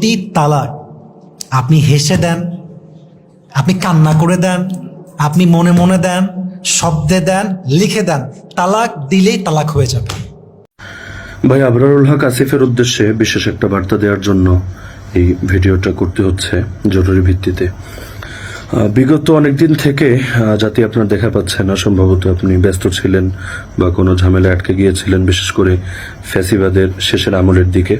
যদি তালাক আপনি হেসে দেন, আপনি কান্না করে দেন, আপনি মনে মনে দেন, শব্দে দেন, লিখে দেন, তালাক দিলেই তালাক হয়ে যাবে। ভাই, আবরারুল হক আসিফের উদ্দেশ্যে বিশেষ একটা বার্তা দেওয়ার জন্য এই ভিডিওটা করতে হচ্ছে জরুরি ভিত্তিতে। বিগত অনেকদিন থেকে আহ, যাতে আপনার দেখা পাচ্ছে না। সম্ভবত আপনি ব্যস্ত ছিলেন বা কোনো ঝামেলা আটকে গিয়েছিলেন বিশেষ করে ফ্যাসিবাদের শেষের আমলের দিকে।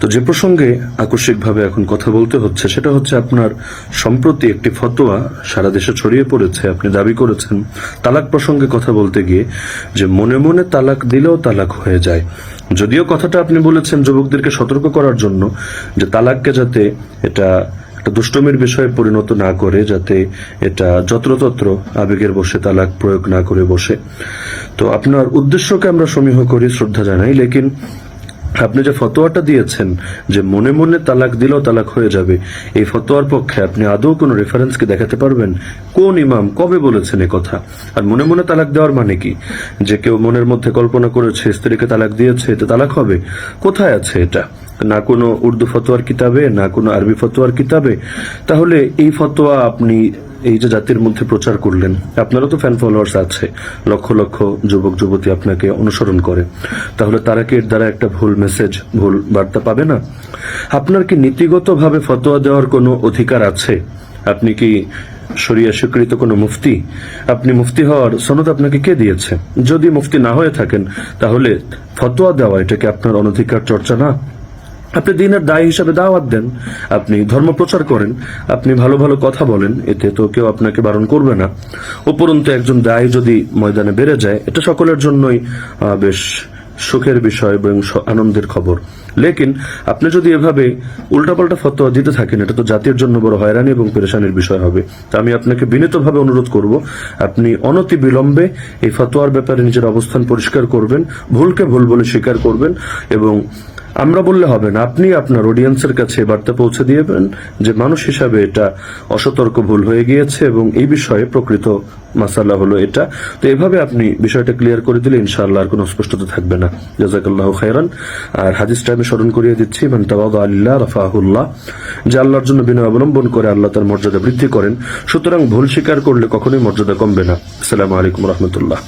তো যে প্রসঙ্গে আকস্মিকভাবে এখন কথা বলতে হচ্ছে সেটা হচ্ছে আপনার সম্প্রতি একটি ফতোয়া সারা দেশে ছড়িয়ে পড়েছে আপনি দাবি করেছেন তালাক প্রসঙ্গে কথা বলতে গিয়ে যে মনে মনে তালাক দিলেও তালাক হয়ে যায়। যদিও কথাটা আপনি বলেছেন যুবকদেরকে সতর্ক করার জন্য যে তালাককে যাতে এটা একটা দুষ্টমির বিষয়ে পরিণত না করে যাতে এটা যত্রতত্র আবেগের বসে তালাক প্রয়োগ না করে বসে। তো আপনার উদ্দেশ্যকে আমরা সমীহ করি, শ্রদ্ধা জানাই। লেকিন আপনি যে ফতোয়াটা দিয়েছেন যে মনে মনে তালাক দিলেও তালাক হয়ে যাবে, এই ফতোয়ার পক্ষে আপনি আদৌ কোনো রেফারেন্স কি দেখাতে পারবেন? কোন ইমাম কবে বলেছেন কথা? আর মনে মনে তালাক দেওয়ার মানে কি? যে কেউ মনের মধ্যে কল্পনা করেছে, স্ত্রীকে তালাক দিয়েছে, এতে তালাক হবে? কোথায় আছে এটা? না কোনো উর্দু ফতোয়ার কিতাবে, না কোনো আরবি ফতোয়ার কিতাবে, তাহলে এই ফতোয়া আপনি এই যে জাতির মধ্যে প্রচার করলেন, আপনারও তো ফ্যান ফলোয়ার্স আছে, লক্ষ লক্ষ যুবক, যুবতী আপনাকে অনুসরণ করে। তাহলে তারা কি এর দ্বারা একটা ভুল মেসেজ ভুল বার্তা পাবে না? আপনার কি নীতিগতভাবে ফতোয়া দেওয়ার কোনো অধিকার আছে? আপনি কি শরিয়া স্বীকৃত কোনো মুফতি? আপনি মুফতি হওয়ার সনদ আপনাকে কে দিয়েছে? যদি মুফতি না হয়ে থাকেন, তাহলে ফতোয়া দেওয়া, এটা কি আপনার অনধিকার চর্চা না? আপনি দিনের দায় হিসাবে দাওয়াত দেন, আপনি ধর্ম প্রচার করেন, আপনি ভালো ভালো কথা বলেন, এতে তো কেউ আপনাকে বারণ করবে না। উপরন্তু একজন দায় যদি ময়দানে বেড়ে যায়, এটা সকলের জন্যই বেশ সুখের বিষয় এবং আনন্দের খবর। লেকিন আপনি যদি এভাবে উল্টাপাল্টা ফতোয়া দিতে থাকেন, এটা তো জাতির জন্য বড় হয়রানি এবং পেরেশানির বিষয় হবে। তা আমি আপনাকে বিনীতভাবে অনুরোধ করব, আপনি অনতি বিলম্বে এই ফতোয়ার ব্যাপারে নিজের অবস্থান পরিষ্কার করবেন, ভুলকে ভুল বলে স্বীকার করবেন এবং আমরা বললে হবে না, আপনি আপনার অডিয়েন্সের কাছে বার্তা পৌঁছে দিয়েবেন যে মানুষ হিসাবে এটা অসতর্ক ভুল হয়ে গিয়েছে এবং এই বিষয়ে প্রকৃত মাসালা হলো এটা। তো এভাবে আপনি বিষয়টা ক্লিয়ার করে দিলে ইনশাআল্লাহ আর কোনো অস্পষ্টতা থাকবে না। জাজাকাল্লাহ খাইরান আর হাদিসটা আমি স্মরণ করিয়ে দিচ্ছি, মান তাওয়াদা আল্লাহ রাফাহুল্লাহ। যে আল্লাহর জন্য বিনয় অবলম্বন করে আল্লাহ তার মর্যাদা বৃদ্ধি করেন, সুতরাং ভুল স্বীকার করলে কখনোই মর্যাদা কমবে না। আসসালামু আলাইকুম রহমতুল্লাহ।